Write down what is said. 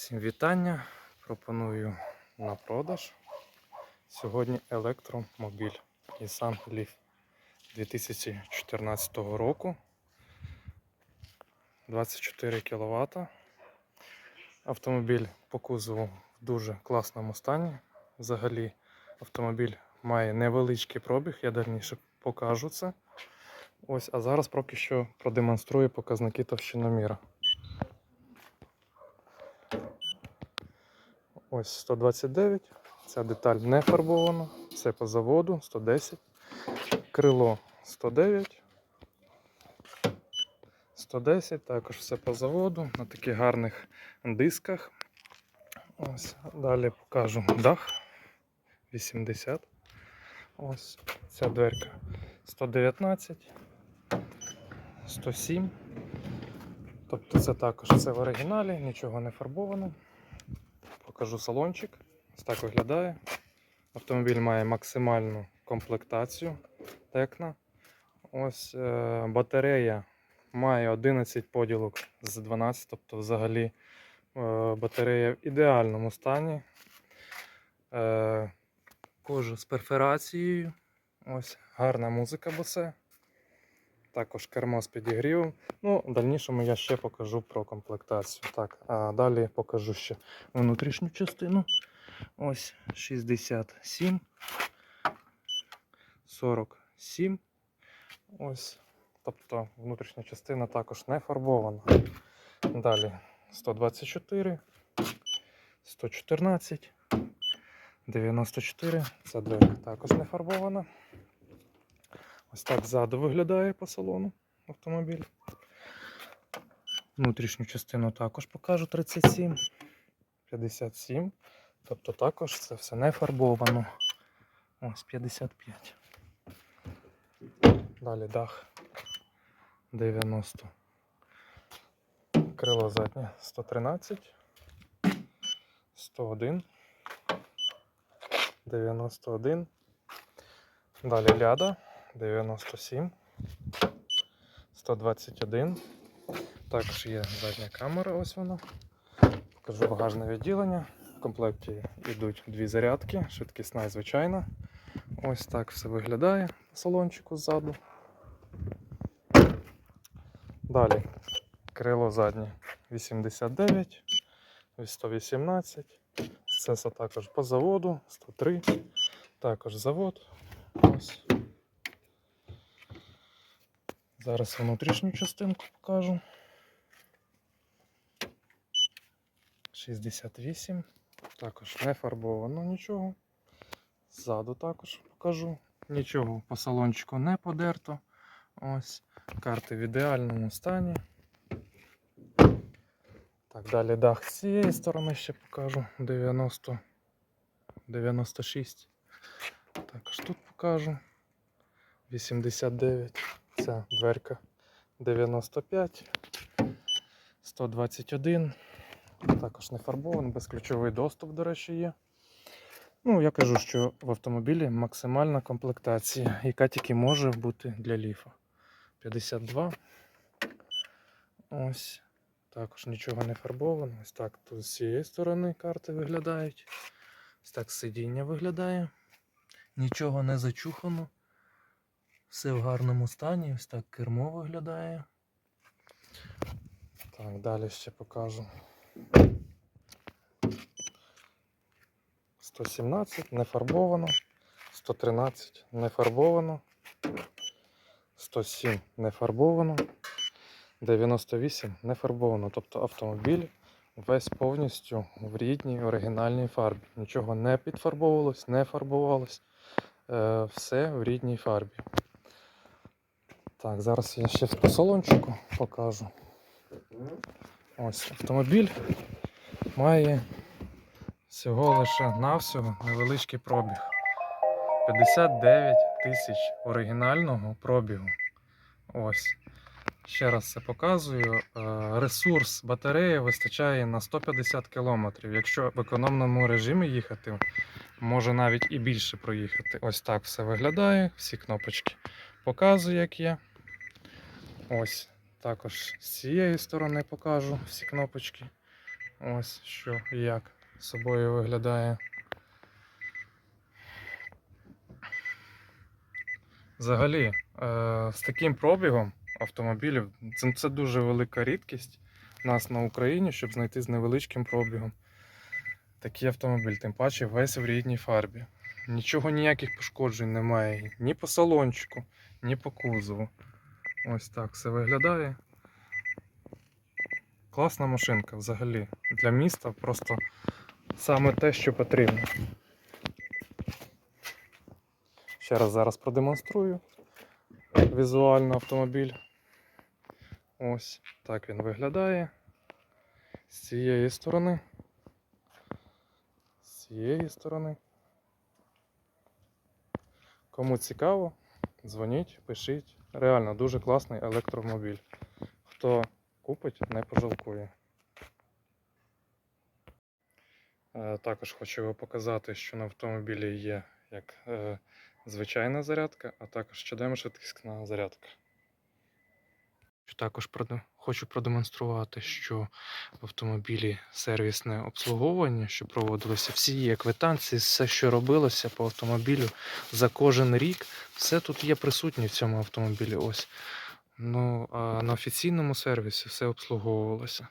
Всім вітання. Пропоную на продаж. Сьогодні електромобіль Nissan Leaf 2014 року. 24 кВт. Автомобіль по кузову в дуже класному стані. Взагалі автомобіль має невеличкий пробіг, я дальніше покажу це. Ось, а зараз поки що продемонструю показники товщиноміра. Ось 129. Ця деталь не фарбована. Все по заводу 110. Крило 109. 110, також все по заводу на таких гарних дисках. Ось, далі покажу дах 80. Ось ця дверка 119, 107. Тобто це також це в оригіналі, нічого не фарбовано. Покажу салончик. Ось так виглядає. Автомобіль має максимальну комплектацію Текна. Ось е, батарея має 11 поділок з 12, тобто взагалі е, батарея в ідеальному стані. Е, кожа з перфорацією. Ось гарна музика босе. Також кермо з підігрівом. Ну, в дальнішому я ще покажу про комплектацію. Так, а далі покажу ще внутрішню частину. Ось 67, 47. Ось. Тобто внутрішня частина також не фарбована. Далі 124, 114, 94. Ця дверка також не фарбована. Ось так ззаду виглядає по салону автомобіль. Внутрішню частину також покажу 37, 57. Тобто також це все не фарбовано. Ось 55. Далі дах 90. Крило заднє 113, 101, 91. Далі ляда 97, 121. Також є задня камера, ось вона. Покажу багажне відділення. В комплекті йдуть дві зарядки, швидкісна і звичайна. Ось так все виглядає на салончику ззаду. Далі крило заднє 89, 118. Це також по заводу, 103. Також завод. Ось. Зараз внутрішню частинку покажу. 68. Також не фарбовано нічого. Ззаду також покажу. Нічого по салончику не подерто. Ось. Карти в ідеальному стані. Так, далі дах з цієї сторони ще покажу. 90, 96. Також тут покажу. 89. Ця дверка 95. 121. Також не фарбований, безключовий доступ, до речі, є. Ну, я кажу, що в автомобілі максимальна комплектація, яка тільки може бути для ліфа. 52. Ось. Також нічого не фарбовано. Ось так тут з цієї сторони карти виглядають. Ось так сидіння виглядає. Нічого не зачухано. Все в гарному стані. Ось так кермо виглядає. Так, далі ще покажу. 117 не фарбовано. 113 не фарбовано. 107 не фарбовано. 98 не фарбовано. Тобто автомобіль весь повністю в рідній оригінальній фарбі. Нічого не підфарбовувалось, не фарбувалось. Е, все в рідній фарбі. Так, зараз я ще по салончику покажу. Ось автомобіль має всього лише навсього невеличкий пробіг. 59 тисяч оригінального пробігу. Ось. Ще раз це показую. Е, Ресурс батареї вистачає на 150 км. Якщо в економному режимі їхати, може навіть і більше проїхати. Ось так все виглядає. Всі кнопочки показую, як є. Ось також з цієї сторони покажу всі кнопочки. Ось що і як собою виглядає. Взагалі, е, з таким пробігом автомобілів це, дуже велика рідкість у нас на Україні, щоб знайти з невеличким пробігом такий автомобіль, тим паче весь в рідній фарбі. Нічого ніяких пошкоджень немає ні по салончику, ні по кузову. Ось так все виглядає. Класна машинка взагалі. Для міста просто саме те, що потрібно. Ще раз зараз продемонструю візуально автомобіль. Ось так він виглядає. З цієї сторони. З цієї сторони. Кому цікаво, дзвоніть, пишіть. Реально дуже класний електромобіль. Хто купить, не пожалкує. Е, Також хочу показати, що на автомобілі є як е, звичайна зарядка, а також щоденно швидкісна зарядка. Також проде- хочу продемонструвати, що в автомобілі сервісне обслуговування, що проводилося, всі є квитанції, все, що робилося по автомобілю за кожен рік, все тут є присутнє в цьому автомобілі. Ось. Ну, а на офіційному сервісі все обслуговувалося.